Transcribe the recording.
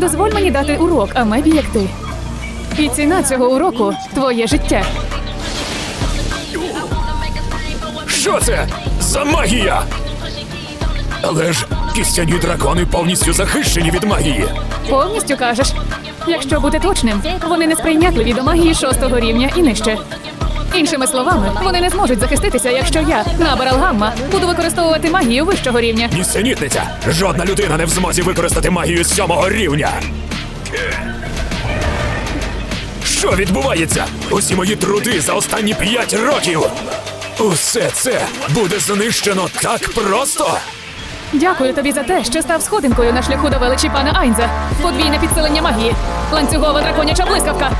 Дозволь мені дати урок, а мебі як ти. І ціна цього уроку твоє життя. Що це за магія? Але ж кістяні дракони повністю захищені від магії. Повністю кажеш. Якщо бути точним, вони не сприйнятливі до магії шостого рівня і нижче. Іншими словами, вони не зможуть захиститися, якщо я, Набарал Гамма, буду використовувати магію вищого рівня. Нісенітниця! Жодна людина не в змозі використати магію сьомого рівня. Що відбувається? Усі мої труди за останні п'ять років. Усе це буде знищено так просто. Дякую тобі за те, що став сходинкою на шляху до величі пана Айнза. Подвійне підсилення магії. Ланцюгова драконяча блискавка.